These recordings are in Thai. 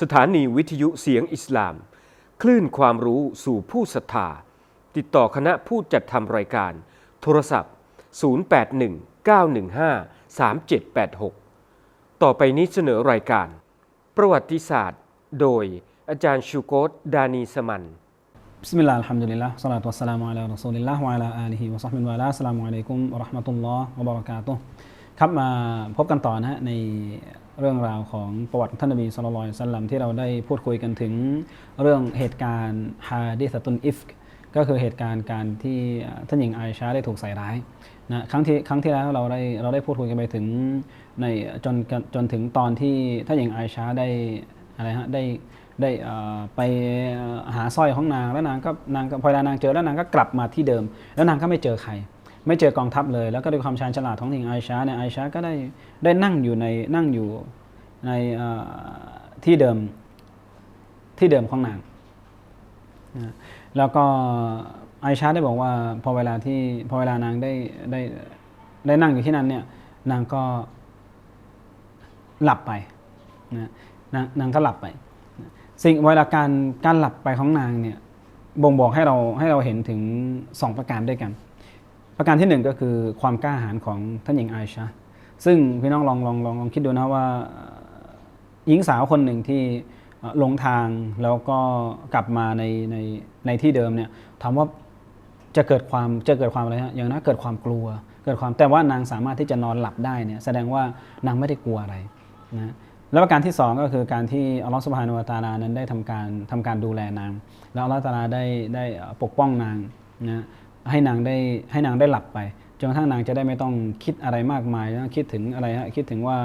สถานีวิทยุเสียงอิสลาม คลื่นความรู้สู่ผู้ศรัทธา ติดต่อคณะผู้จัดทำรายการ โทรศัพท์ 0819153786 ต่อไปนี้เสนอรายการ ประวัติศาสตร์ โดยอาจารย์ชูโกตดานีสมันบิสมิลลาห์อัลฮัมดุลิลลาห์สลาตุวัสสลามุอะลารอซูลิลลาห์วะอะลาอาลีฮิวะซอฮบิฮิวะลาอัสสลามุอะลัยกุมวะเราะห์มะตุลลอฮ์วะบะเราะกาตุฮ์ครับมาพบกันต่อนะฮะใน เรื่องราวของประวัติท่านนบีศ็อลลัลลอฮุลัยฮิวะซัลลัมที่เราได้พูดคุยกันถึงเรื่องเหตุการณ์ฮาดิษะตุนอิฟก็คือเหตุการณ์การที่ท่านหญิงไอชาได้ถูกใส่ร้ายนะครั้งที่ครั้งที่แล้วเราได้เราได้พูดคุยกันไปถึงในจนจนถึงตอนที่ท่านหญิงไอชาได้อะไรฮะได้ได้ไปหาสร้อยของนางแล้วนางก็นางพอเวลานางเจอแล้วนางก็กลับมาที่เดิม แล้วนางก็ไม่เจอใคร ไม่เจอกองทัพเลย แล้วก็ด้วยความชาญฉลาดของหญิงไอชาเนี่ยไอชาก็ได้ได้นั่งอยู่ในนั่งอยู่ในที่เดิมที่เดิมของนางนะแล้วก็ไอชาได้บอกว่าพอเวลาที่พอเวลานางได้ได้ได้นั่งอยู่ที่นั้นเนี่ยนางก็หลับไปนะนางนางก็หลับไปสิ่งเวลาการการหลับไปของนางเนี่ยบ่งบอกให้เราให้เราเห็นถึง 2 ประการด้วยกัน ประการที่1ก็คือความกล้าหาญของท่านหญิงไอชาซึ่งพี่น้องลองลองลองลองคิดดูนะว่าหญิงสาวคนหนึ่งที่ลงทางแล้วก็กลับมาในในในที่เดิมเนี่ยถามว่าจะเกิดความจะเกิดความอะไรฮะอย่างนั้นเกิดความกลัว เกิดความแต่ว่านางสามารถที่จะนอนหลับได้เนี่ยแสดงว่านางไม่ได้กลัวอะไรนะแล้วประการที่ 2 ก็คือการที่อัลลอฮฺสุบฮานุวะตาลานั้นได้ทำการทำการดูแลนาง แล้วอัลลอฮฺตาลาได้ได้ปกป้องนางนะ ให้นางได้ให้นางได้หลับไปจนกระทั่งนางจะได้ไม่ต้องคิดอะไรมากมายนะคิดถึงอะไรฮะคิดถึงว่า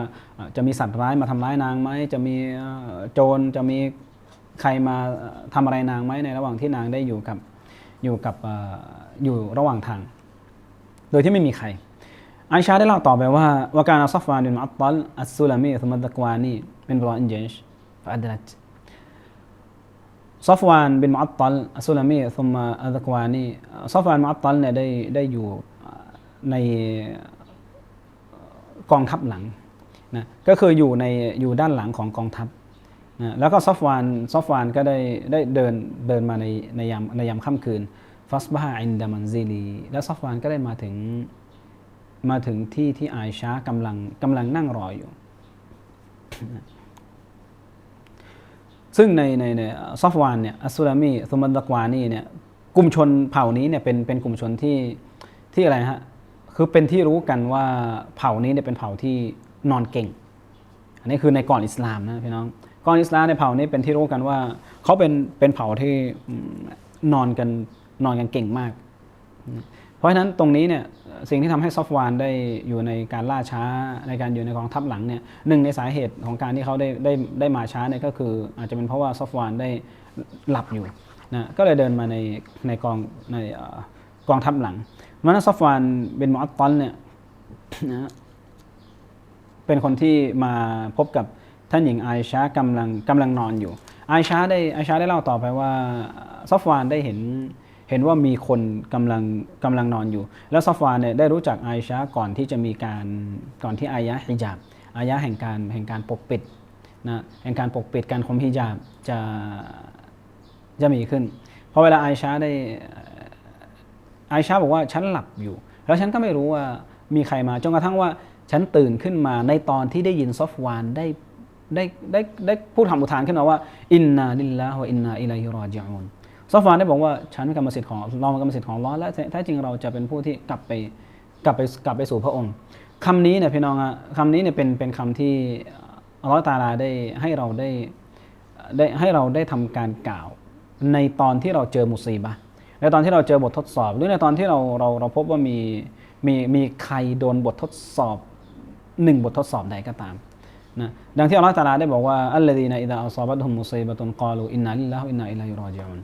จะมีสัตว์ร้ายมาทำร้ายนางไหมจะมีโจรจะมีใครมาทำอะไรนางไหมในระหว่างที่นางได้อยู่กับอยู่กับอยู่ระหว่างทาง โดยที่ไม่มีใครไอชาได้เล่าต่อไปว่าวาการอัลซัฟวานินมุอัตตัลอัสซุลามีธมัดกวานีเป็นบรออินเจชฟอัดลัต ซัฟวานบินมุอัตตัลอัสซุลามีธุมอัดกวานีซัฟวานมุอัตตัลเนี่ยได้ได้อยู่ในกองทัพหลังนะก็คืออยู่ในอยู่ด้านหลังของกองทัพนะแล้วก็ซอฟวานซอฟวานก็ได้ได้เดินเดินมาในในยามในยามค่ำคืนฟัสบาอินดามันซีลีแล้วซอฟวานก็ได้มาถึงมาถึงที่ที่ไอชากำลังกำลังนั่งรออยู่ ซึ่งในในในซอฟวานเนี่ยอัสซุลามีสมัดกวานีเนี่ยกลุ่มชนเผ่านี้เนี่ยเป็นเป็นกลุ่มชนที่ที่อะไรฮะคือเป็นที่รู้กันว่าเผ่านี้เนี่ยเป็นเผ่าที่นอนเก่ง อันนี้คือในก่อนอิสลามนะพี่น้องก่อนอิสลามในเผ่านี้เป็นที่รู้กันว่าเขาเป็นเป็นเผ่าที่นอนกันนอนกันเก่งมาก เพราะฉะนั้นตรงนี้เนี่ยสิ่งที่ทำให้ซอฟต์วานได้อยู่ในการล่าช้าในการอยู่ในกองทัพหลังเนี่ยหนึ่งในสาเหตุของการที่เขาได้ได้ได้มาช้าเนี่ยก็คืออาจจะเป็นเพราะว่าซอฟต์วานได้หลับอยู่นะก็เลยเดินมาในในกองในกองทัพหลังมันซอฟต์วานเป็นมอตตอนเนี่ยนะเป็นคนที่มาพบกับท่านหญิงไอชากำลังกำลังนอนอยู่ไอชาได้ไอชาได้เล่าต่อไปว่าซอฟต์วานได้เห็น เห็นว่ามีคนกำลังกำลังนอนอยู่ แล้วซอฟวานเนี่ยได้รู้จักไอชาก่อนที่จะมีการก่อนที่อายะฮิญาบอายะแห่งการแห่งการปกปิดนะแห่งการปกปิดการข่มฮิญาบจะจะมีขึ้นพอเวลาไอชาได้ไอชาบอกว่าฉันหลับอยู่ แล้วฉันก็ไม่รู้ว่ามีใครมาจนกระทั่งว่าฉันตื่นขึ้นมาในตอนที่ได้ยินซอฟวานได้ได้ได้ได้พูดคำอุทานขึ้นมาว่าอินนาลิลลาฮวอินนาอิลัยฮิรอจิอุน ซอฟวานได้บอกว่าฉันเป็นกรรมสิทธิ์ของเราเป็นกรรมสิทธิ์ของลอและแท้จริงเราจะเป็นผู้ที่กลับไปกลับไปกลับไปสู่พระองค์คำนี้เนี่ยพี่น้องอะคำนี้เนี่ยเป็นเป็นคำที่อัลลอฮฺตาลาได้ให้เราได้ได้ให้เราได้ทำการกล่าว ในตอนที่เราเจอมุสีบะในตอนที่เราเจอบททดสอบ หรือในตอนที่เราเราเราพบว่ามีมีมีใครโดนบททดสอบหนึ่งบททดสอบใดก็ตามนะดังที่อัลลอฮฺตาลาได้บอกว่าอัลลอฮีนะอิดะอัลซอบัตฮุมมุซีบะตุนกาลูอินนัลิลลาฮอินนาอิลัยรอจิอุน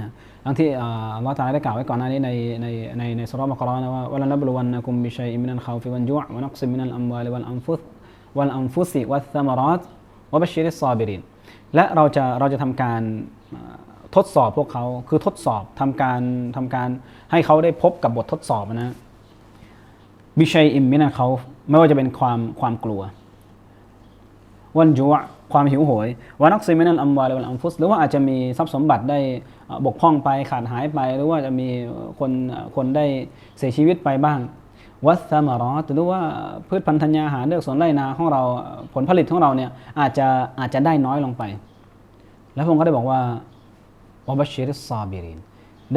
นะดังที่อัลลอฮฺตาลาได้กล่าวไว้ก่อนหน้านี้ในในในในสุรามะกรอนะว่าวะลันนับลวันนะกุมบิชัยมินัลขาวฟิวันจุวะนักซิมินัลอัมวาลิวัลอัมฟุสวัลอัมฟุสิวัลธมารอตวะบัชชิริสซาบิรินและเราจะเราจะทำการทดสอบพวกเขาคือทดสอบทำการทำการให้เขาได้พบกับบททดสอบนะบิชัยอิมมินัลเขาไม่ว่าจะเป็นความความกลัววันจุวะ ความหิวโหยวานักซิมินันอัมวาลวลอัมฟุสหรือว่าอาจจะมีทรัพย์สมบัติได้บกพร่องไปขาดหายไป หรือว่าจะมีคนคนได้เสียชีวิตไปบ้าง วัสมารอตหรือว่าพืชพันธุ์ธัญญาหารเลือกสวนไร่นาของเราผลผลิตของเราเนี่ยอาจจะอาจจะได้น้อยลงไป แล้วพระองก็ได้บอกว่าวะบัชชิริสซาบิริน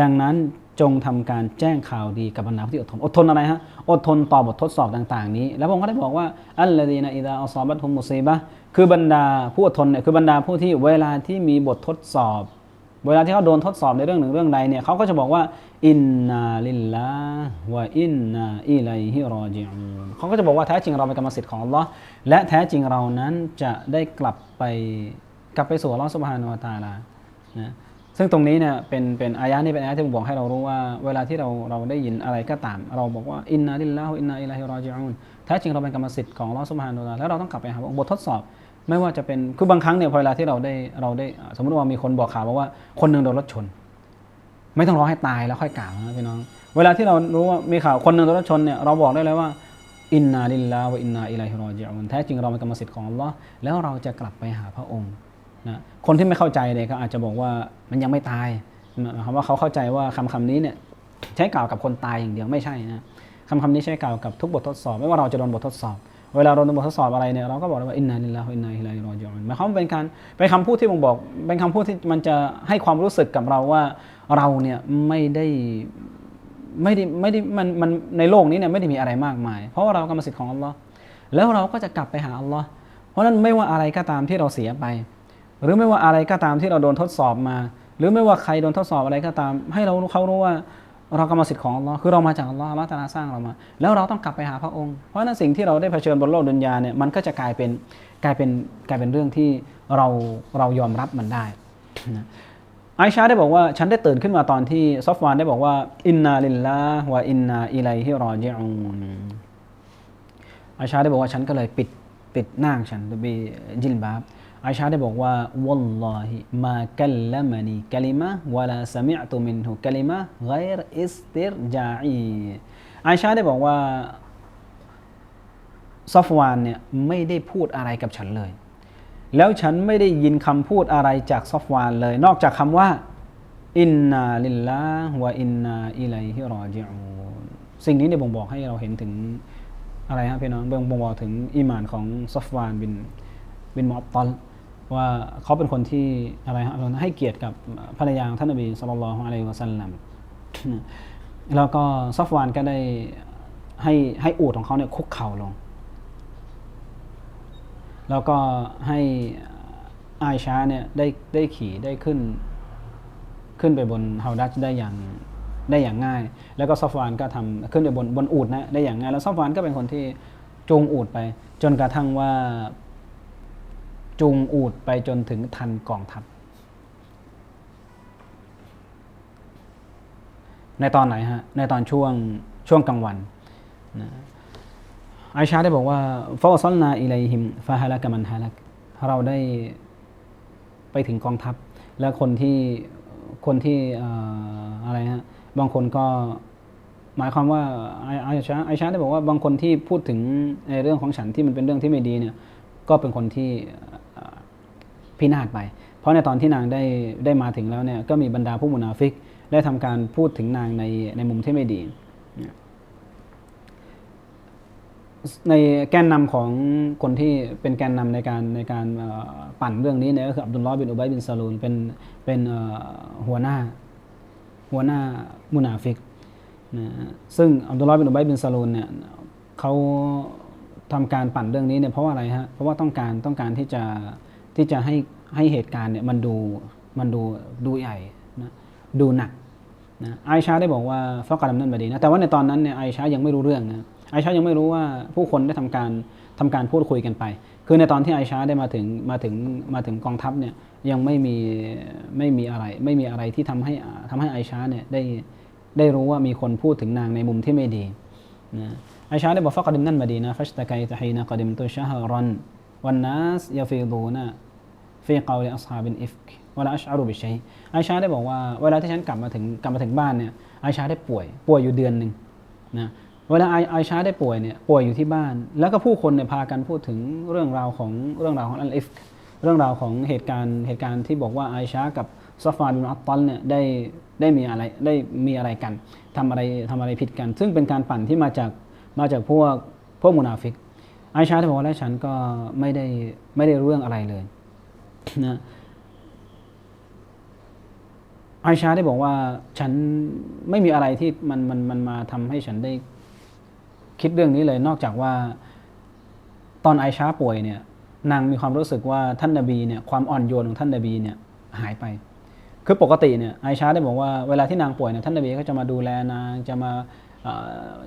ดังนั้นจงทำการแจ้งข่าวดีกับบรรดาผู้ที่อดทน อดทนอะไรฮะ อดทนต่อบททดสอบต่างๆ นี้ แล้วพระองค์ก็ได้บอกว่า อัลลดีนะอิดาอัลซอบัตฮุมมุซีบะคือบรรดาผู้อดทนเนี่ยคือบรรดาผู้ที่เวลาที่มีบททดสอบ เวลาที่เขาโดนทดสอบในเรื่องหนึ่งเรื่องใดเนี่ยเขาก็จะบอกว่า อินนาลิลลาวะอินนาอิลัยฮิรอจิอูเขาก็จะบอกว่าแท้จริงเราเป็นกรรมสิทธิ์ของอัลลอฮ์และแท้จริงเรานั้นจะได้กลับไปกลับไปสู่อัลลอฮ์สุบฮานาอัลตาลานะ ซึ่งตรงนี้เนี่ยเป็นเป็นอายะนี้เป็นอายะที่บอกให้เรารู้ว่าเวลาที่เราเราได้ยินอะไรก็ตาม เราบอกว่าอินนาลิลลาห์อินนาอิลัยฮิรอจิอูนแท้จริงเราเป็นกรรมสิทธิ์ของลอสุบฮานาอัลาแล้วเราต้องกลับไปหาพระองค์บททดสอบ ไม่ว่าจะเป็นคือบางครั้งเนี่ยพอเวลาที่เราได้เราได้สมมติว่ามีคนบอกข่าวบอกว่าคนหนึ่งโดนรถชน ไม่ต้องรอให้ตายแล้วค่อยกล่าวนะพี่น้อง เวลาที่เรารู้ว่ามีข่าวคนหนึ่งโดนรถชนเนี่ยเราบอกได้เลยว่าอินนาลิลลาห์อินนาอิลัยฮิรอจิอูนแท้จริงเราเป็นกรรมสิทธิ์ของอัลลอฮ์แล้วเราจะกลับไปหาพระองค์ นะคนที่ไม่เข้าใจเนี่ยก็อาจจะบอกว่ามันยังไม่ตายคำว่าเขาเข้าใจว่าคำคำนี้เนี่ยใช้กล่าวกับคนตายอย่างเดียวไม่ใช่นะคำคำนี้ใช้กล่าวกับทุกบททดสอบ ไม่ว่าเราจะโดนบททดสอบ เวลาโดนบททดสอบอะไรเนี่ยเราก็บอกว่าอินนาลิลลาห์วะอินนาอิลัยฮิรอจิอูนหมายความว่าเป็นการเป็นคำพูดที่บ่งบอก เป็นคำพูดที่มันจะให้ความรู้สึกกับเราว่าเราเนี่ยไม่ได้ไม่ได้ไม่ได้มันมันในโลกนี้เนี่ยไม่ได้มีอะไรมากมาย เพราะว่าเรากรรมสิทธิ์ของอัลลอฮ์แล้วเราก็จะกลับไปหาอัลลอฮ์เพราะฉะนั้นไม่ว่าอะไรก็ตามที่เราเสียไป หรือไม่ว่าอะไรก็ตามที่เราโดนทดสอบมา หรือไม่ว่าใครโดนทดสอบอะไรก็ตาม ให้เราเขารู้ว่าเรากรรมสิทธิ์ของอัลลอฮ์คือเรามาจากอัลลอฮ์อัลลอฮ์ตาลาสร้างเรามา แล้วเราต้องกลับไปหาพระองค์ เพราะนั้นสิ่งที่เราได้เผชิญบนโลกดุนยาเนี่ยมันก็จะกลายเป็นกลายเป็นกลายเป็นเรื่องที่เราเรายอมรับมันได้ไอชาได้บอกว่าฉันได้ตื่นขึ้นมาตอนที่ซอฟวานได้บอกว่าอินนาลิลลาห์วะอินนาอิลัยฮิรอจิอูนไอชาได้บอกว่าฉันก็เลยปิดปิดหน้าของฉันด้วยจิลบาบ ไอชาได้บอกว่าวัลลอฮิมากัลลัมนีกะลิมะวะลาสมิอตุมินฮุกะลิมะไกรอิสติรจาอีไอชาได้บอกว่าซอฟวานเนี่ยไม่ได้พูดอะไรกับฉันเลย แล้วฉันไม่ได้ยินคำพูดอะไรจากซอฟวานเลย นอกจากคำว่าอินนาลิลลาห์วะอินนาอิลัยฮิรอจิอูนสิ่งนี้เนี่ยบ่งบอกให้เราเห็นถึงอะไรฮะพี่น้องบ่งบอกถึงอีหมานของซอฟวานบินบินมอตตอล ว่าเขาเป็นคนที่อะไรฮะให้เกียรติกับภรรยาของท่านนบีสุลต่านละฮ์อะลัยวะสัลลัมแล้วก็ซอฟวานก็ได้ให้ให้อูดของเขาเนี่ยคุกเข่าลง แล้วก็ให้อายชาเนี่ยได้ได้ขี่ได้ขึ้น ขึ้นไปบนเฮาดัชได้อย่างได้อย่างง่าย แล้วก็ซอฟวานก็ทำขึ้นไปบนบนอูดนะได้อย่างง่าย แล้วซอฟวานก็เป็นคนที่จูงอูดไป จนกระทั่งว่า จูงอูดไปจนถึงทันกองทัพ ในตอนไหนฮะ ในตอนช่วงช่วงกลางวันนะไอชาได้บอกว่าฟาซัลนาอิไลฮิมฟาฮาลักมันฮาลักเราได้ไปถึงกองทัพ แล้วคนที่คนที่อะไรฮะบางคนก็หมายความว่าไอไอชาไอชาได้บอกว่าบางคนที่พูดถึงในเรื่องของฉันที่มันเป็นเรื่องที่ไม่ดีเนี่ยก็เป็นคนที่ พินาศไป เพราะในตอนที่นางได้ได้มาถึงแล้วเนี่ยก็มีบรรดาผู้มุนาฟิก ได้ทำการพูดถึงนางในในมุมที่ไม่ดี ในแกนนำของคนที่เป็นแกนนำในการในการปั่นเรื่องนี้เนี่ยก็คืออับดุลลอฮ์บินอุบัยบินซาลูนเป็นเป็นหัวหน้าหัวหน้ามุนาฟิกนะซึ่งอับดุลลอฮ์บินอุบัยบินซาลูนเนี่ยเขาทำการปั่นเรื่องนี้เนี่ยเพราะว่าอะไรฮะ เพราะว่าต้องการต้องการที่จะ ที่จะให้ให้เหตุการณ์เนี่ยมันดูมันดูดูใหญ่นะดูหนักนะไอชาได้บอกว่าฟอกกาดัมนั่นบดีนะแต่ว่าในตอนนั้นเนี่ยไอชายังไม่รู้เรื่องนะไอชายังไม่รู้ว่าผู้คนได้ทำการทำการพูดคุยกันไป คือในตอนที่ไอชาได้มาถึงมาถึงมาถึงกองทัพเนี่ยยังไม่มีไม่มีอะไร ไม่มีอะไรที่ทำให้ทำให้ไอชาเนี่ยได้ได้รู้ว่ามีคนพูดถึงนางในมุมที่ไม่ดีนะไอชาได้บอกฟอกกาดัมนั่นบดีนะฟัชตะไกตะฮีนะกดิมตุชะฮารันวันนัสยาฟีดูนะ ฟีกาลิอัศฮาบินอิฟกวลาอัชอารุบิชัยไอชาได้บอกว่าเวลาที่ฉันกลับมาถึงกลับมาถึงบ้านเนี่ยไอชาได้ป่วย ป่วยอยู่เดือนหนึ่งนะเวลาไอไอชาได้ป่วยเนี่ยป่วยอยู่ที่บ้าน แล้วก็ผู้คนเนี่ยพากันพูดถึงเรื่องราวของเรื่องราวของอัลอิฟเรื่องราวของเหตุการณ์เหตุการณ์ที่บอกว่าไอชากับซอฟานบินอัตตัลเนี่ยได้ได้มีอะไรได้มีอะไรกันทำอะไรทำอะไรผิดกัน ซึ่งเป็นการปั่นที่มาจากมาจากพวกพวกมุนาฟิกไอชาได้บอกว่าฉันก็ไม่ได้ไม่ได้รู้เรื่องอะไรเลย นะไอชาได้บอกว่าฉันไม่มีอะไรที่มันมันมันมาทำให้ฉันได้คิดเรื่องนี้เลยนอกจากว่า ตอนไอชาป่วยเนี่ยนางมีความรู้สึกว่าท่านนาบีเนี่ยความอ่อนโยนของท่านนาบีเนี่ยหายไป คือปกติเนี่ยไอชาได้บอกว่าเวลาที่นางป่วยเนี่ยท่านนาบีก็จะมาดูแลนางจะมา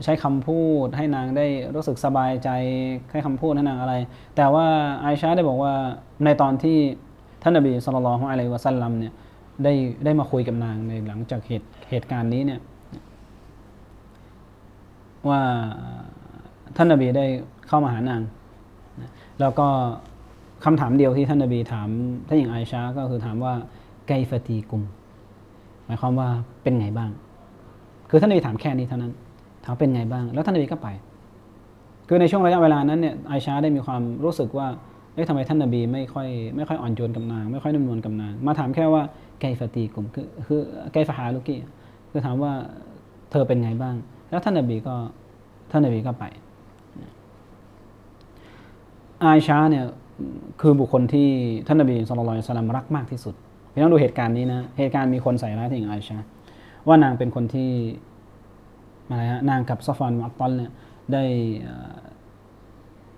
ใช้คำพูดให้นางได้รู้สึกสบายใจให้คำพูดให้นางอะไร แต่ว่าไอชาได้บอกว่าในตอนที่ ท่านนาบีสุลต่านละฮ์อะลัยวะสัลลัมเนี่ยได้ได้มาคุยกับนางในหลังจากเหตุเหตุการณ์นี้เนี่ยว่าท่านนาบีได้เข้ามาหานาง แล้วก็คำถามเดียวที่ท่านนบีถามท่านหญิงไอชาก็คือถามว่าไกฟตีกุม หมายความว่าเป็นไงบ้าง คือท่านนบีถามแค่นี้เท่านั้น ถามเป็นไงบ้าง แล้วท่านนบีก็ไป คือในช่วงระยะเวลานั้นเนี่ยไอชาได้มีความรู้สึกว่า อ๊ะทำไมท่านนบีไม่ค่อยไม่ค่อยอ่อนโยนกับนาง ไม่ค่อยนุ่มนวลกับนาง มาถามแค่ว่าไกฟตีกุมคือคือไกฟฮาลุกีคือถามว่าเธอเป็นไงบ้าง แล้วท่านนบีก็ท่านนบีก็ไปอาอิชาเนี่ยคือบุคคลที่ท่านนบีสุลต่านสลัมรักมากที่สุดพี่น้องดูเหตุการณ์นี้นะเหตุการณ์มีคนใส่ร้ายถึงอาอิชาว่านางเป็นคนที่อะไรฮะนางกับซอฟานมุอัตตัลเนี่ยได้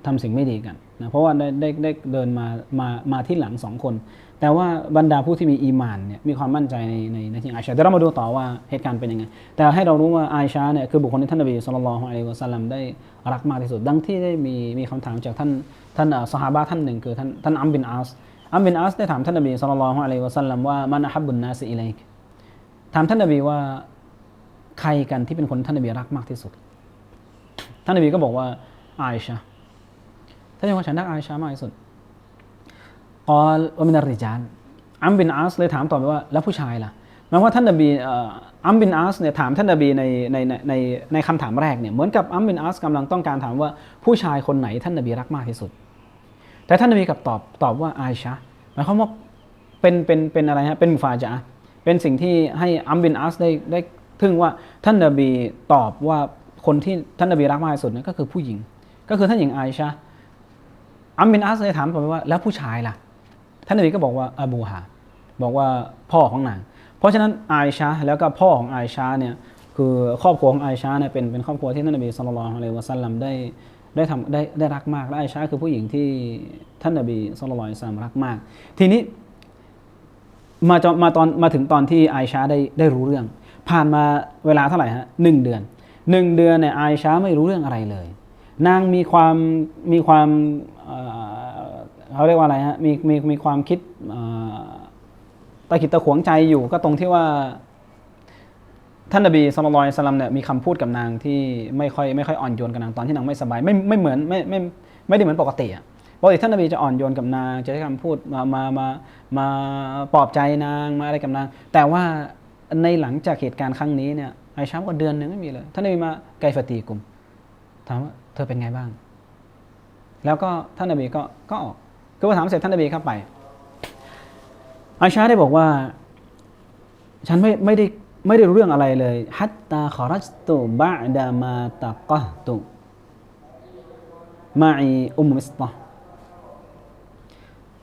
ทำสิ่งไม่ดีกันนะเพราะว่าได้ได้ได้เดินมามามาที่หลังสองคน แต่ว่าบรรดาผู้ที่มีอีมานเนี่ยมีความมั่นใจในในในที่อาอิชาเดี๋ยวเรามาดูต่อว่าเหตุการณ์เป็นยังไง แต่ให้เรารู้ว่าอาอิชาเนี่ยคือบุคคลที่ท่านนบีสุลต่านละฮ์อะลัยฮิวะสัลลัมได้รักมากที่สุด ดังที่ได้มีมีคำถามจากท่านท่านสหาบะท่านหนึ่งคือท่านท่านอัมบินอัสอัมบินอัสได้ถามท่านนบีสุลต่านละฮ์อะลัยฮิวะสัลลัมว่ามันฮับบุนนาสอิเลกถามท่านนบีว่าใครกันที่เป็นคนท่านนบีรักมากที่สุด ท่านนบีก็บอกว่าอาชา ท่านนบีว่าฉันรักอาอิชามากที่สุดกอลวามินาริจานอัมบินอัสเลยถามต่อไปว่าแล้วผู้ชายล่ะหมายว่าท่านนบีอัมบินอัสเนี่ยถามท่านนบีในในในในคำถามแรกเนี่ยเหมือนกับอัมบินอัสกำลังต้องการถามว่าผู้ชายคนไหนท่านนบีรักมากที่สุด แต่ท่านนบีกลับตอบตอบว่าอาอิชาหมายความว่าเป็นเป็นเป็นอะไรฮะเป็นมุฟาจะเป็นสิ่งที่ให้อัมบินอัสได้ได้ทึ่งว่าท่านนบีตอบว่าคนที่ท่านนบีรักมากที่สุดนั่นก็คือผู้หญิง ก็คือท่านหญิงอาอิชา อัมบินอัสเลยถามต่อไปว่าแล้วผู้ชายล่ะ ท่านนบีก็บอกว่าอบูฮาบอกว่าพ่อของนาง เพราะฉะนั้นอาอิชาแล้วก็พ่อของอาอิชาเนี่ยคือครอบครัวของอาอิชาเนี่ยเป็นเป็นครอบครัวที่ท่านนบีสุลต่านอะลัยวะสัลลัมได้ได้ทำได้ได้รักมากและอาอิชาคือผู้หญิงที่ท่านนบีสุลต่านสัลลัมรักมาก ทีนี้มาจมาตอนมาถึงตอนที่อาอิชาได้ได้รู้เรื่อง ผ่านมาเวลาเท่าไหร่ฮะหนึ่งเดือนหนึ่งเดือนเนี่ยอาอิชาไม่รู้เรื่องอะไรเลย นางมีความมีความเอ่อเขาเรียกว่าอะไรฮะมีมีมีความคิดตะขิดตะขวงใจอยู่ก็ตรงที่ว่า ท่านนบีสุลต่านสลัมเนี่ยมีคำพูดกับนางที่ไม่ค่อยไม่ค่อยอ่อนโยนกับนางตอนที่นางไม่สบายไม่ไม่เหมือนไม่ไม่ไม่ได้เหมือนปกติอะปกติท่านนบีจะอ่อนโยนกับนาง จะใช้คำพูดมามามามาปลอบใจนางมาอะไรกับนาง แต่ว่าในหลังจากเหตุการณ์ครั้งนี้เนี่ยไอชามก็เดือนหนึ่งไม่มีเลยท่านนบีมาไกฟตีกุมถามว่า เธอเป็นไงบ้าง แล้วก็ท่านนบีก็ก็ออกคือพอถามเสร็จท่านนบีเข้าไปอาชาได้บอกว่า ฉันไม่ไม่ได้ไม่ได้รู้เรื่องอะไรเลยฮัตตาขอรัจตุบะดามาตะกะตุมาอีอุมมิสตา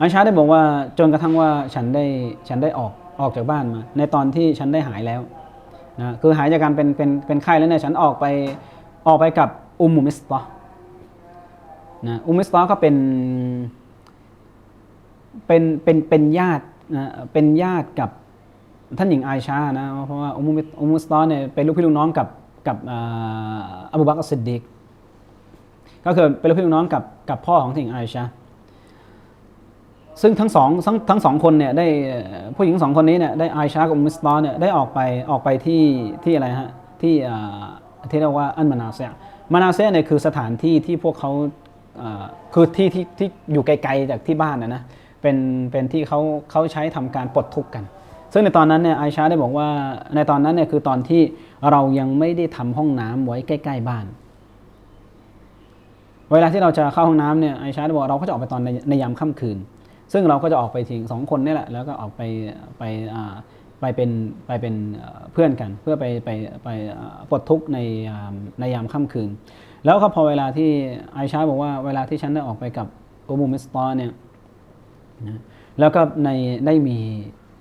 อาชาได้บอกว่าจนกระทั่งว่าฉันได้ฉันได้ออกออกจากบ้านมา ในตอนที่ฉันได้หายแล้วนะคือหายจากการเป็นเป็นเป็นไข้แล้วเนี่ยฉันออกไปออกไปกับ อุมมุมิสตานะอุมมิสตาก็เป็นเป็นเป็นเป็นญาตินะเป็นญาติกับท่านหญิงไอชานะเพราะว่าอุมุมิอุมุสตอเนี่ยเป็นลูกพี่ลูกน้องกับกับอ่าอบูบักรอัสซิดิกก็คือเป็นลูกพี่ลูกน้องกับกับพ่อของท่านหญิงไอชาซึ่งทั้งสองทั้งทั้งสองคนเนี่ยได้ผู้หญิงสองคนนี้เนี่ยได้ไอชากับอุมุสตอเนี่ยได้ออกไปออกไปที่ที่อะไรฮะที่อ่าที่เรียกว่าอันมานาเซย มานาเซยเนี่ยคือสถานที่ที่พวกเขาคือที่ที่ที่อยู่ไกลๆจากที่บ้านนะนะเป็นเป็นที่เขาเขาใช้ทำการปลดทุกข์กัน ซึ่งในตอนนั้นเนี่ยไอชาได้บอกว่าในตอนนั้นเนี่ยคือตอนที่เรายังไม่ได้ทำห้องน้ำไว้ใกล้ ๆ บ้าน เวลาที่เราจะเข้าห้องน้ำเนี่ยไอชาได้บอกเราก็จะออกไปตอนในในยามค่ำคืน ซึ่งเราก็จะออกไปทิ้งสองคนนี่แหละแล้วก็ออกไปไปอ่า ไปเป็นไปเป็นเพื่อนกัน เพื่อไปไปไปปลดทุกข์ในในยามค่ำคืน แล้วก็พอเวลาที่ไอชาบอกว่าเวลาที่ฉันได้ออกไปกับอุมูมิสตอเนี่ยนะแล้วก็ในได้มี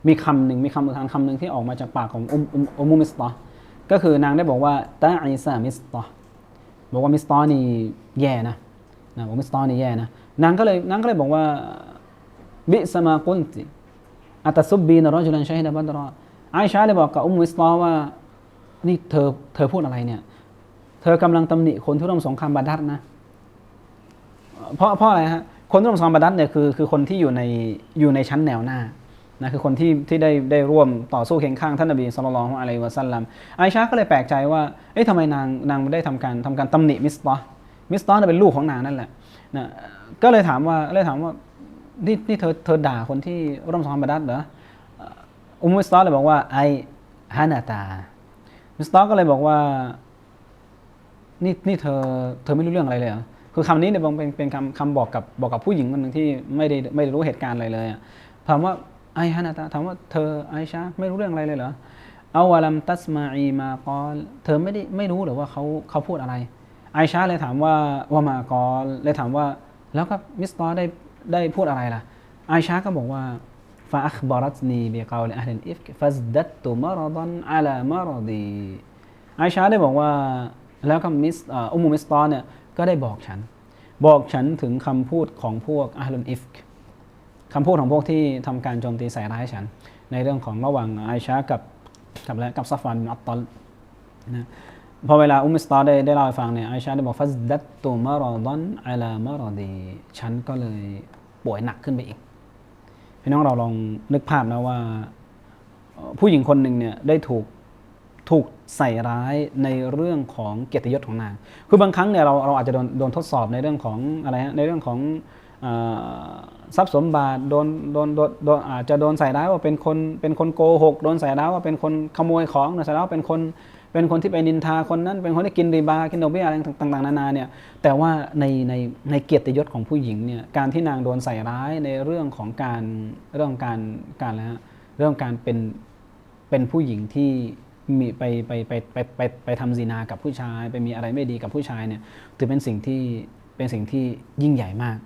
มีคำหนึ่งมีคำอุทานคำหนึ่งที่ออกมาจากปากของอุมอุมิสตอก็คือนางได้บอกว่าตาไอซามิสตอบอกว่ามิสตอนี่แย่นะนะบอกมิสตอนี่แย่นะนางก็เลยนางก็เลยบอกว่าบิสมากุนติ อัตซุบบีนรอจุลันชัยดะบัดรอไอชาเลยบอกกับอุมมิสตอว่า นี่เธอเธอพูดอะไรเนี่ย เธอกำลังตำหนิคนที่ร่วมสงครามบาดัดนะ เพราะเพราะอะไรฮะ คนร่วมสงครามบาดัดเนี่ยคือคือคนที่อยู่ในอยู่ในชั้นแนวหน้านะคือคนที่ที่ได้ได้ร่วมต่อสู้เคียงข้างท่านนบีสุลต่านของอะลัยฮิวะสัลลัมไอชาก็เลยแปลกใจว่า เอ๊ะทำไมนางนางไม่ได้ทำการทำการตำหนิมิสตอมิสตอเนี่ยเป็นลูกของนางนั่นแหละนะก็เลยถามว่าเลยถามว่า นี่นี่เธอเธอด่าคนที่ร่วมสงครามบาดัดเหรออุมมิสตอเลยบอกว่าไอฮานาตามิสตอก็เลยบอกว่านี่นี่เธอเธอไม่รู้เรื่องอะไรเลยเหรอคือคำนี้เนี่ยเป็นเป็นคำคำบอกกับบอกกับผู้หญิงคนหนึ่งที่ไม่ได้ไม่ได้รู้เหตุการณ์อะไรเลยถามว่าไอฮานาตาถามว่าเธอไอชาไม่รู้เรื่องอะไรเลยเหรอเอาวะลัมตัสมาอีมากอลเธอไม่ได้ไม่รู้หรือว่าเขาเขาพูดอะไร ไอชาเลยถามว่าว่ามา กอลเลยถามว่า แล้วก็มิสตอได้ ได้พูดอะไรล่ะ ไอชาก็บอกว่า فأخبرتني بقول أهل الإفك فازددت مرضا على مرضي ไอชาได้บอกว่าแล้วก็มิสเอ่ออุมมุมิสตอเนี่ยก็ได้บอกฉัน บอกฉันถึงคำพูดของพวกอาฮลุนอิฟกคำพูดของพวกที่ทำการโจมตีใส่ร้ายฉัน ในเรื่องของระหว่างไอชากับกับและกับซัฟวานบินอัตตอลนะ พอเวลาอุมมิสตอได้ได้เล่าให้ฟังเนี่ยไอชาได้บอกฟัสดัตตุมารอดอนอัลามารอดีฉันก็เลยป่วยหนักขึ้นไปอีกพี่น้องเราลองนึกภาพนะว่า ผู้หญิงคนหนึ่งเนี่ยได้ถูกถูกใส่ร้ายในเรื่องของเกียรติยศของนาง คือบางครั้งเนี่ยเราเราอาจจะโดนโดนทดสอบในเรื่องของอะไรฮะในเรื่องของ ทรัพย์สมบัติโดนโดนโดนอาจจะโดนใส่ร้ายว่าเป็นคนเป็นคนโกหกโดนใส่ร้ายว่าเป็นคนขโมยของโดนใส่ร้ายว่าเป็นคนเป็นคนที่ไปนินทาคนนั้น เป็นคนที่กินริบากินดอกเบี้ยอะไรต่างๆนานาเนี่ยแต่ว่าในในในเกียรติยศของผู้หญิงเนี่ยการที่นางโดนใส่ร้ายในเรื่องของการเรื่องการการอะไรฮะเรื่องการเป็นเป็นผู้หญิงที่มีไปไปไปไปไปไปทำซีนากับผู้ชาย ไปมีอะไรไม่ดีกับผู้ชายเนี่ยถือเป็นสิ่งที่เป็นสิ่งที่ยิ่งใหญ่มาก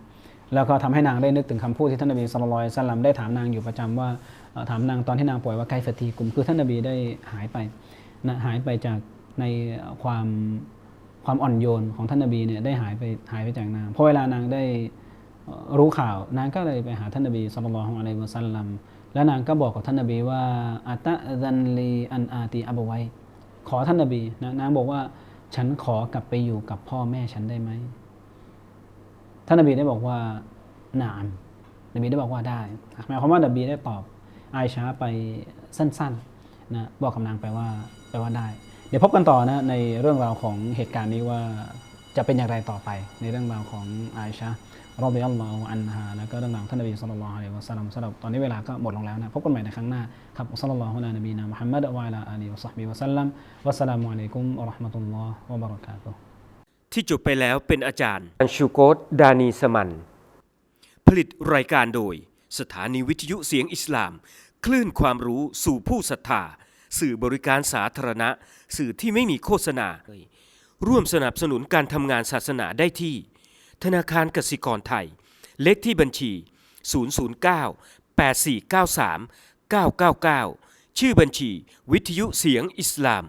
แล้วก็ทำให้นางได้นึกถึงคำพูดที่ท่านนบีสุลต่านสัลลัมได้ถามนางอยู่ประจำว่าถามนางตอนที่นางป่วยว่าไกฟตีกุมคือท่านนบีได้หายไปนะหายไปจากในความความอ่อนโยนของท่านนบีเนี่ยได้หายไปหายไปจากนางเพราะเวลานางได้รู้ข่าวนางก็เลยไปหาท่านนบีสุลต่านอะลัยฮิวะสัลลัมแล้วนางก็บอกกับท่านนบีว่าอัตะซันลีอันอาตีอับไวขอท่านนบีนะนางบอกว่าฉันขอกลับไปอยู่กับพ่อแม่ฉันได้ไหม ท่านนบีได้บอกว่านามนบีได้บอกว่าได้หมายความว่านบีได้ตอบไอชาไปสั้นๆนะบอกกับนางไปว่าไปว่าได้ เดี๋ยวพบกันต่อนะในเรื่องราวของเหตุการณ์นี้ว่าจะเป็นอย่างไรต่อไปในเรื่องราวของไอชารอบิยัลลอฮุอันฮาแล้วก็เรื่องราวท่านนบีสุลต่านละฮ์อะลัยฮิวะสัลลัมสำหรับตอนนี้เวลาก็หมดลงแล้วนะพบกันใหม่ในครั้งหน้าครับอัสลลัลลอฮุอะลานบีนะมุฮัมมัดวะลาอาลีวะศอฮบิวะสัลลัมวัสสลามุอะลัยกุมวะเราะห์มะตุลลอฮ์วะบะเราะกาตุฮ์ ที่จบไปแล้วเป็นอาจารย์ อันชูโกตดานีสมัน ผลิตรายการโดย สถานีวิทยุเสียงอิสลาม คลื่นความรู้สู่ผู้ศรัทธา สื่อบริการสาธารณะ สื่อที่ไม่มีโฆษณา ร่วมสนับสนุนการทำงานศาสนาได้ที่ ธนาคารกสิกรไทย เลขที่บัญชี 009 8493 999 ชื่อบัญชี วิทยุเสียงอิสลาม